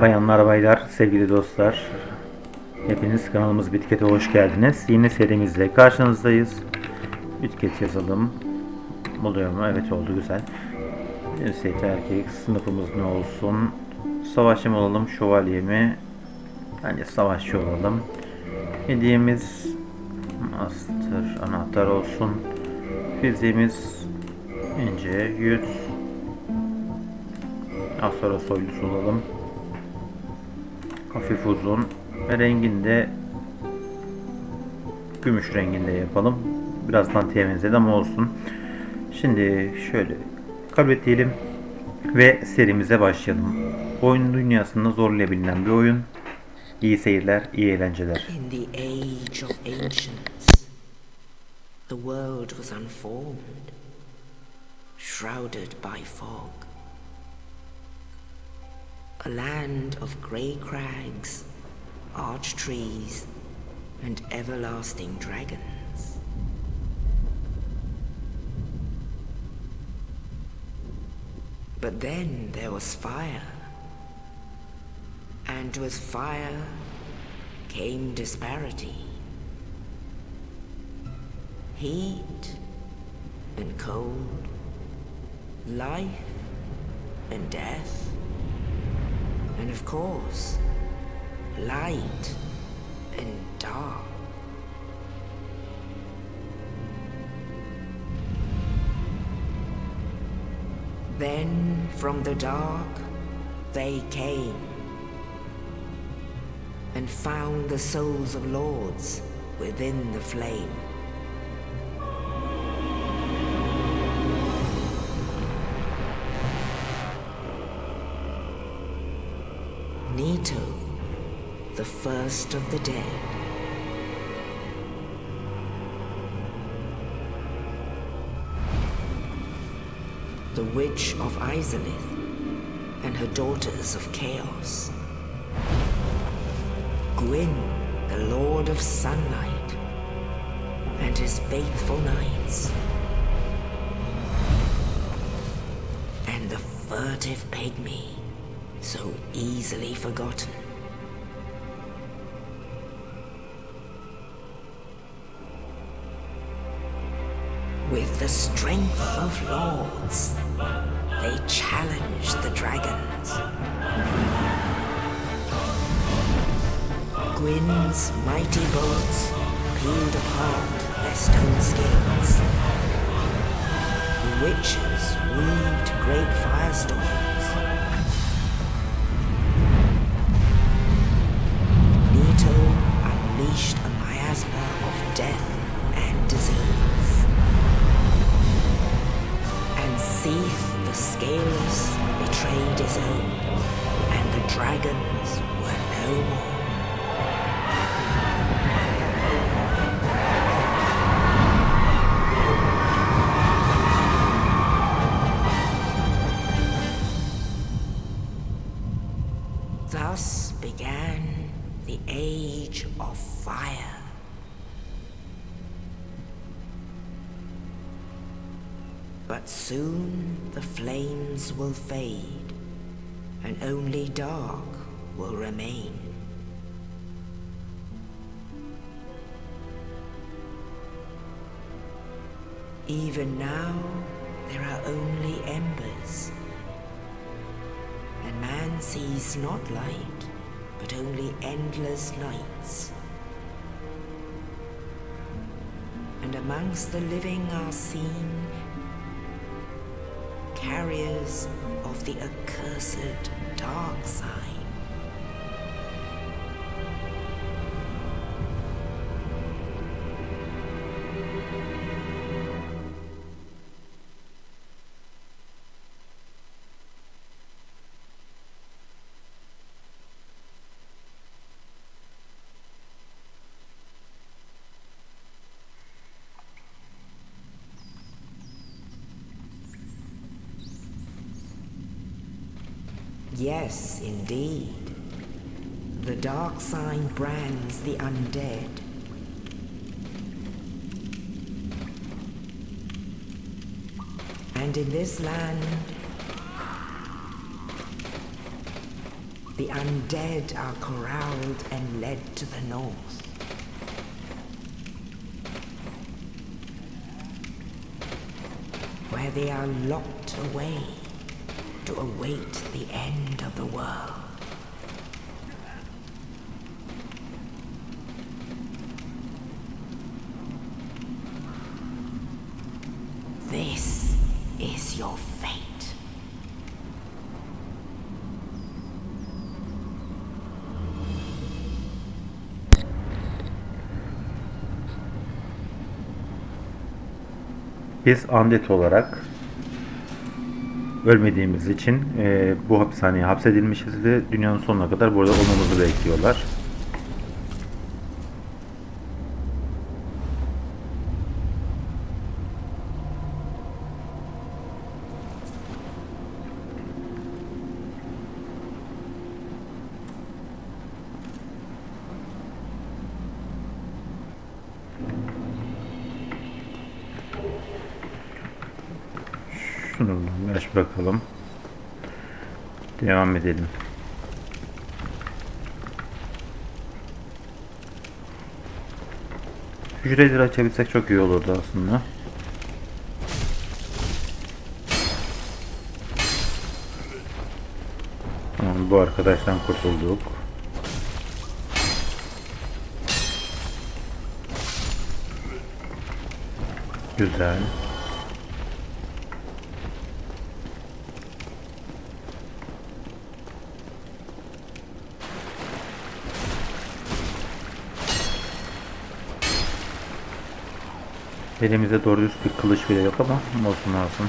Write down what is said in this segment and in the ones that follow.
Bayanlar baylar, sevgili dostlar. Hepiniz kanalımız Bitket'e hoş geldiniz. Yeni serimizle karşınızdayız. Bitket yazalım. Oluyor mu? Evet oldu güzel. Cinsiyet erkek. Sınıfımız ne olsun? Savaşçı mı olalım? Şövalye mi? Bence savaşçı olalım. Hediyemiz Master anahtar olsun. Fiziğimiz ince, yüz. Az sonra soylusu olalım. Hafif uzun ve renginde gümüş renginde yapalım. Birazdan temizledim ama olsun. Şimdi şöyle kabul ve serimize başlayalım. Oyun dünyasında zorlayabilen bir oyun. İyi seyirler, iyi eğlenceler. In the age of ancients, the world was unformed, shrouded by fog. A land of grey crags, arch trees, and everlasting dragons. But then there was fire. And with fire came disparity. Heat and cold, life and death, and of course, light and dark. Then from the dark they came and found the souls of lords within the flame. First of the dead. The Witch of Izalith and her daughters of Chaos. Gwyn, the Lord of Sunlight, and his faithful knights. And the furtive pygmy, so easily forgotten. With the strength of lords, they challenged the dragons. Gwyn's mighty bolts peeled apart their stone scales. The witches weaved great firestorms. And the dragons were no more. Thus began the Age of Fire. But soon the flames will fade, and only dark will remain. Even now, there are only embers and man sees not light, but only endless nights. And amongst the living are seen carriers of the accursed dark side. Yes, indeed. The dark sign brands the undead. And in this land, the undead are corralled and led to the north. Where they are locked away to await the end of the world. This is your fate. Biz undead olarak ölmediğimiz için e, bu hapishaneye hapsedilmişiz ve dünyanın sonuna kadar burada olmamızı bekliyorlar. Devam edelim. Hücreleri açabilsek çok iyi olurdu aslında. Bu arkadaştan kurtulduk. Güzel. Elimizde doğru düz bir kılıç bile yok ama olsun olsun.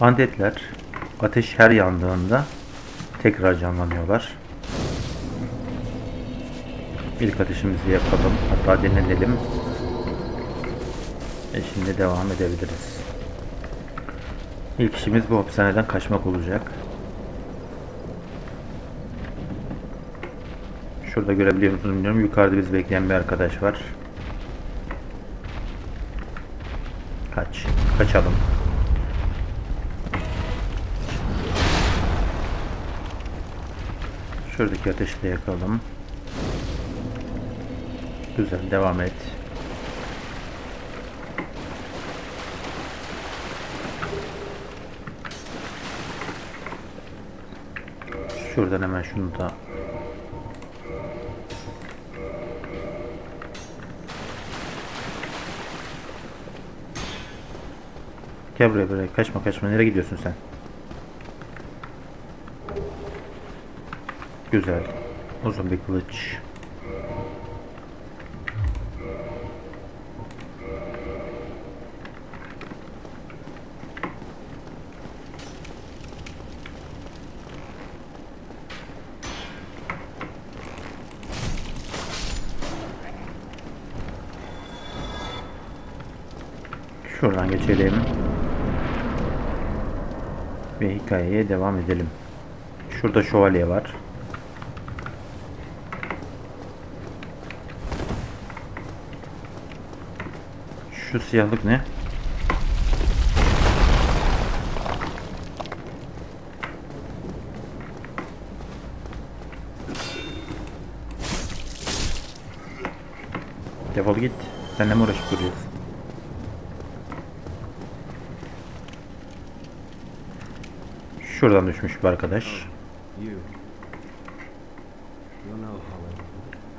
Bandetler ateş her yandığında tekrar canlanıyorlar. İlk ateşimizi yapalım. Hatta deneyelim. E şimdi devam edebiliriz. İlk işimiz bu hapishaneden kaçmak olacak. Şurada görebiliyor musunuz bilmiyorum. Yukarıda bizi bekleyen bir arkadaş var. Kaç. Kaçalım. Şuradaki ateşi de yakalım. Güzel. Devam et. Şuradan hemen şunu da Gel buraya buraya. Kaçma kaçma. Nereye gidiyorsun sen? Güzel. Uzun bir kılıç. Şuradan geçelim. Ve hikayeye devam edelim. Şurada şövalye var. Şu siyahlık ne? Defol git. Seninle mi uğraşıp duruyoruz? Şuradan düşmüş bir arkadaş. Hollow.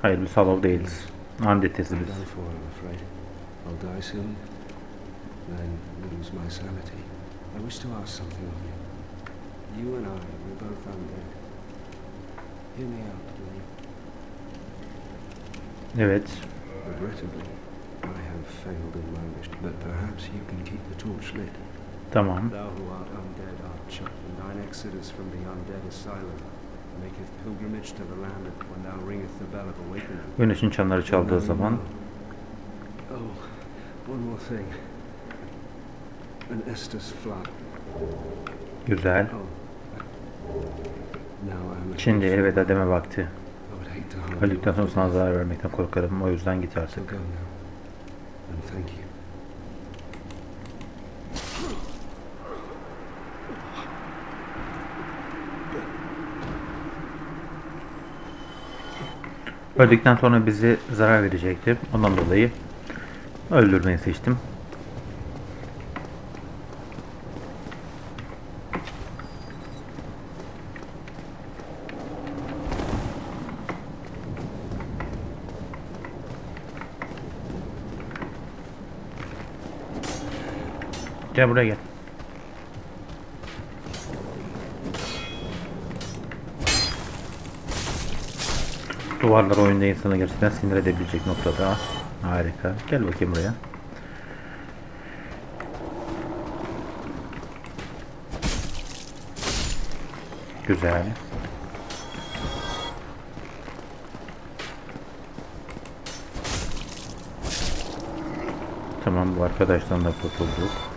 Hayır biz Hollow değiliz. Andetesi biz. I wish to ask something of. You and I, we're both undead. Hear me out, will you? Evet. Regrettably, I have failed in my mission, but perhaps you can keep the torch lit. Tamam. Thou who art undead art Chuck, and thine exodus from the undead asylum maketh pilgrimage to the land when thou ringeth the bell of awakening. Güneşin çanları çaldığı zaman Oh, one more thing. An Estus flood. güzel. Oh. Şimdi elveda deme vakti. Öldükten sonra sana zarar vermekten korkarım. O yüzden git artık. go now. And thank you. Öldükten sonra bizi zarar verecekti. Ondan dolayı öldürmeyi seçtim. Gel buraya gel. Duvarlar oyunda insanı gerçekten sinir edebilecek noktada. Harika. Gel bakayım buraya. Güzel. Tamam bu arkadaştan da kurtulduk.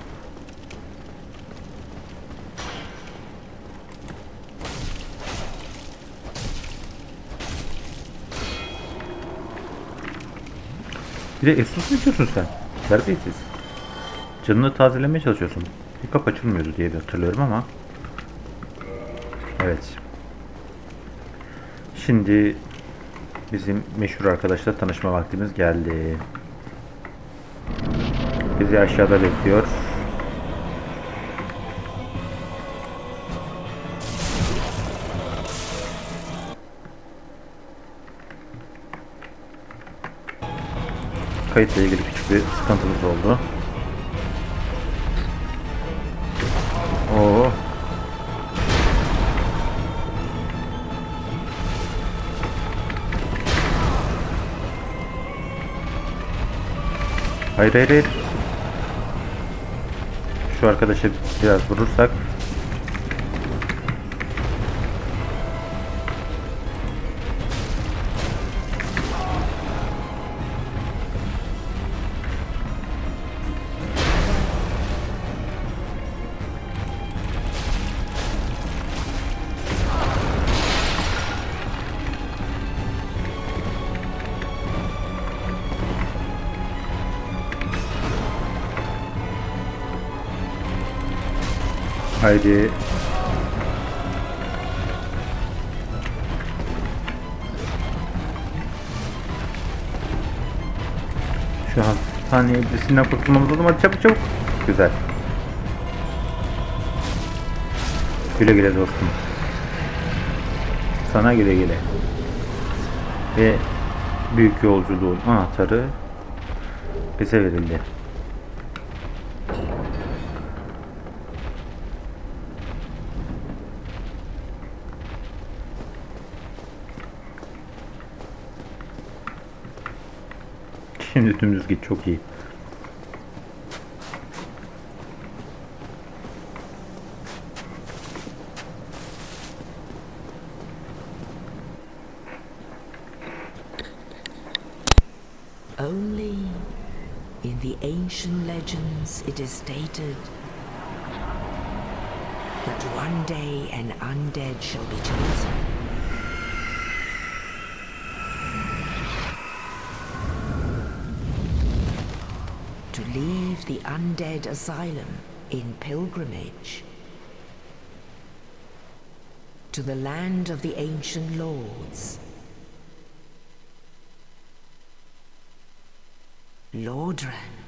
Bir de Estus mu içiyorsun sen? Terbiyesiz. Canını tazelemeye çalışıyorsun. Bir kap açılmıyordu diye de hatırlıyorum ama. Evet. Şimdi bizim meşhur arkadaşla tanışma vaktimiz geldi. Bizi aşağıda bekliyor. Kayıtla ilgili küçük bir sıkıntımız oldu. Oo. Hayır hayır hayır. Şu arkadaşı biraz vurursak Haydi. Şu an saniye iblisinden kurtulmamız lazım. Hadi çabuk çabuk. Güzel. Güle güle dostum. Sana güle güle. Ve büyük yolculuğun anahtarı bize verildi. Dümdüz git çok iyi. Only in the ancient legends it is stated that one day an undead shall be chosen. To the undead asylum in pilgrimage to the land of the ancient lords. Lordran.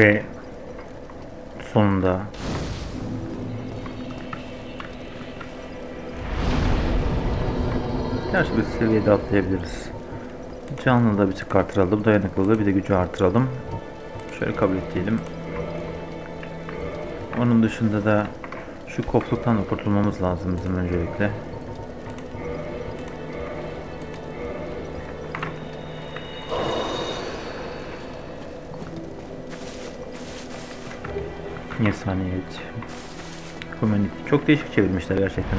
Ve sonunda Gerçi bir seviyede atlayabiliriz. Canlılığı da bir tık artıralım. Dayanıklılığı bir de gücü artıralım. Şöyle kabul et diyelim. Onun dışında da şu kopluktan da kurtulmamız lazım bizim öncelikle. Insaniyet. Humanity. Çok değişik çevirmişler gerçekten.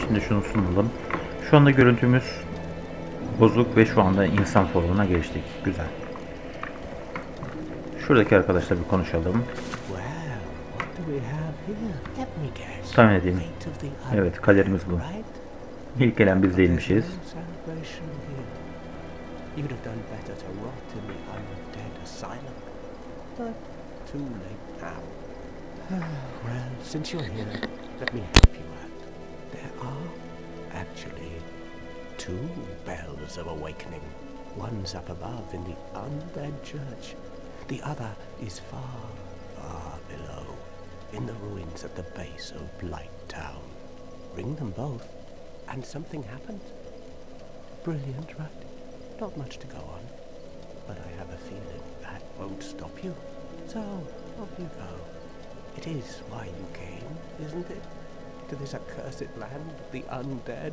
Şimdi şunu sunalım. Şu anda görüntümüz bozuk ve şu anda insan formuna geçtik. Güzel. Şuradaki arkadaşla bir konuşalım. Tahmin edeyim. Evet, kaderimiz bu. İlk gelen biz değilmişiz. You'd have done better to rot in the undead asylum. But too late now. well, since you're here, let me help you out. There are actually two bells of awakening. One's up above in the undead church. The other is far, far below, in the ruins at the base of Blight Town. Ring them both, and something happens. Brilliant, right? Not much to go on, but I have a feeling won't stop you. So, off you go. It is why you came, isn't it? To this accursed land of the undead?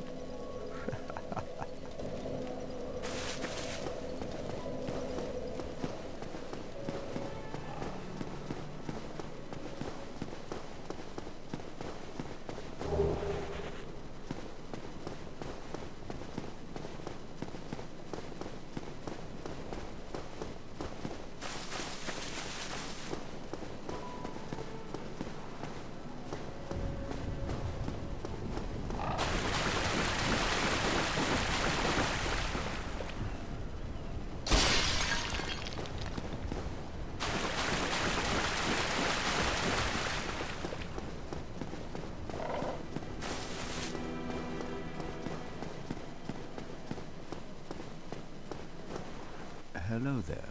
Hello there.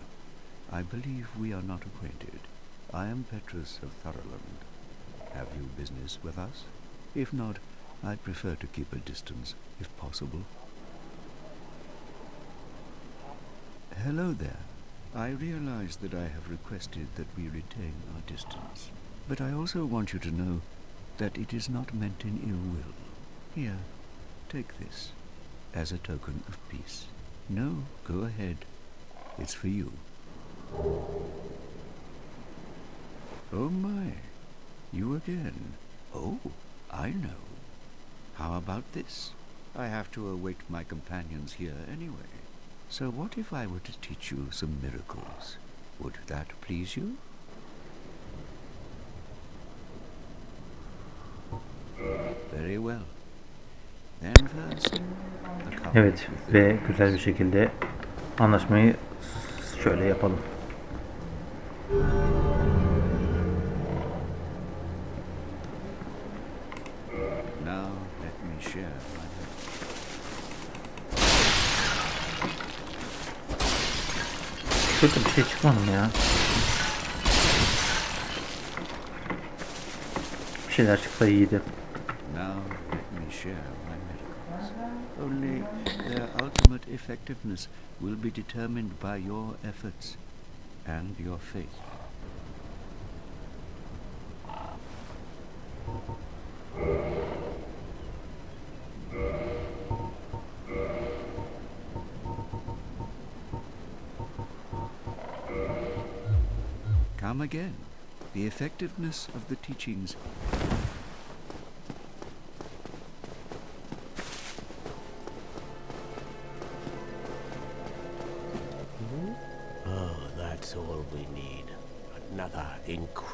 I believe we are not acquainted. I am Petrus of Thoroland. Have you business with us? If not, I'd prefer to keep a distance, if possible. Hello there. I realize that I have requested that we retain our distance, but I also want you to know that it is not meant in ill will. Here, take this as a token of peace. No, go ahead. It's for you. Oh my, you again. Oh, I know. How about this? I have to await my companions here anyway. So what if I were to teach you some miracles? Would that please you? Very well. Then first, Evet ve güzel bir şekilde anlaşmayı şöyle yapalım. Now let me share my Kötü bir şey çıkmadı mı ya? Bir şeyler çıksa iyiydi. Now let me share ultimate effectiveness will be determined by your efforts and your faith. Come again. The effectiveness of the teachings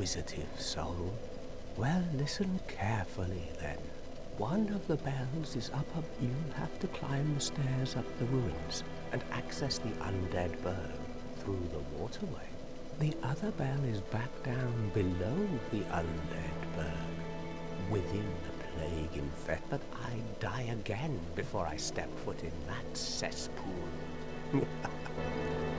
inquisitive soul. Well, listen carefully then. One of the bells is up. You'll have to climb the stairs up the ruins and access the undead burg through the waterway. The other bell is back down below the undead burg, within the plague infest. But I die again before I step foot in that cesspool.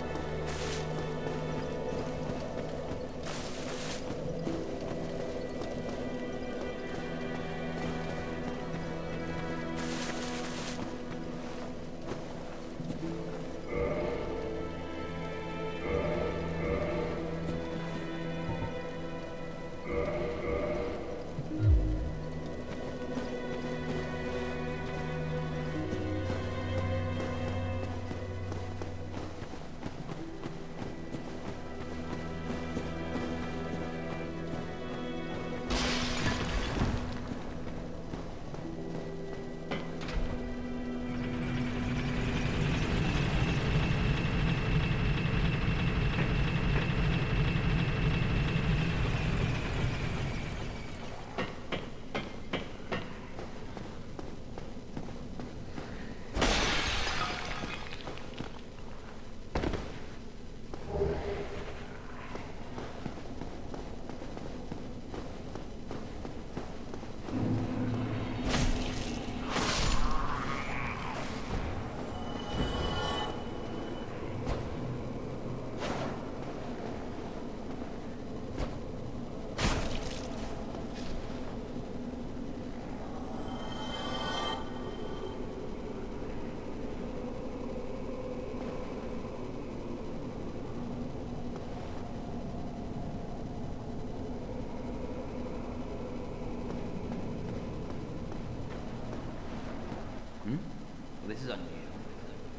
This is unusual.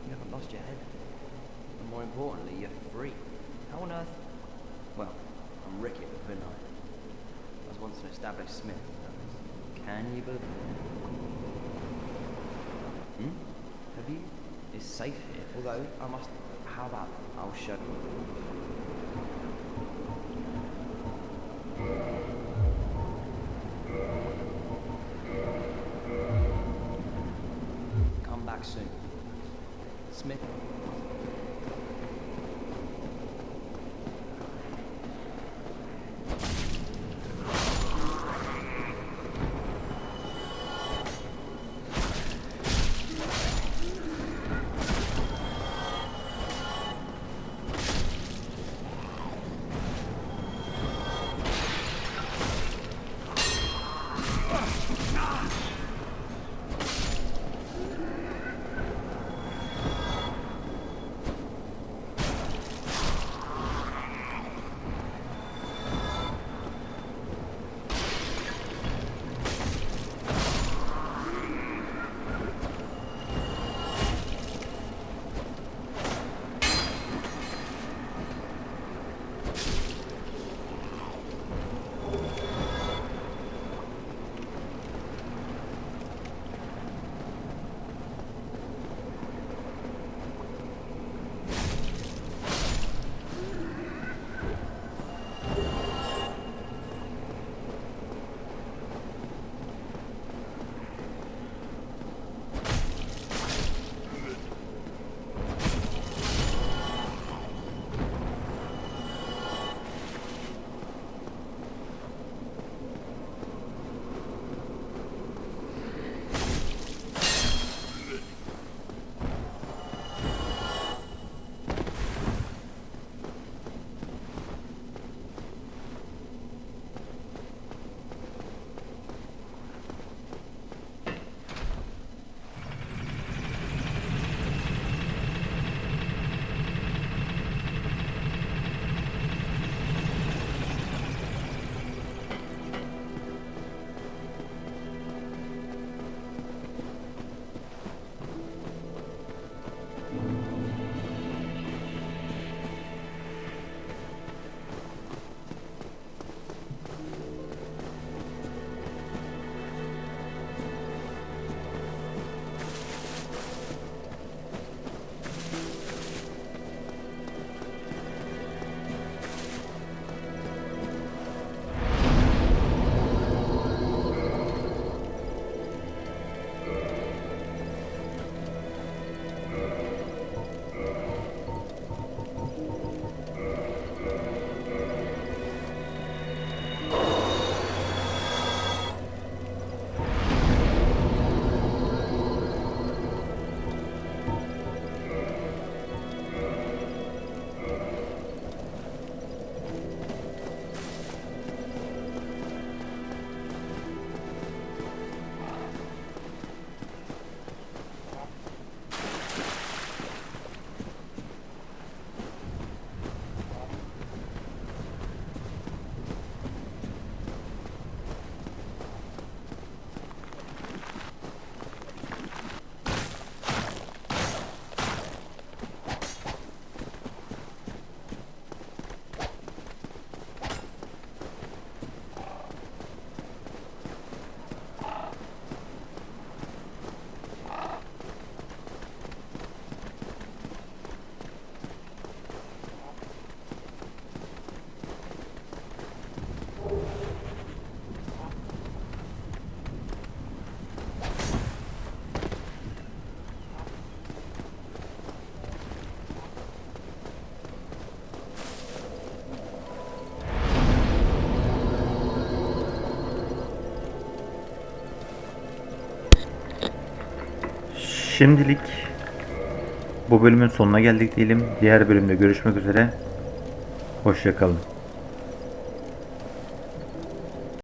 You haven't lost your head. And more importantly, you're free. How on earth? Well, I'm Ricky the Villain. I was once an established smith. Can you believe it? Hmm? Have you? It's safe here. Although, I must... How about... I'll show you. Şimdilik bu bölümün sonuna geldik diyelim. Diğer bölümde görüşmek üzere. Hoşçakalın.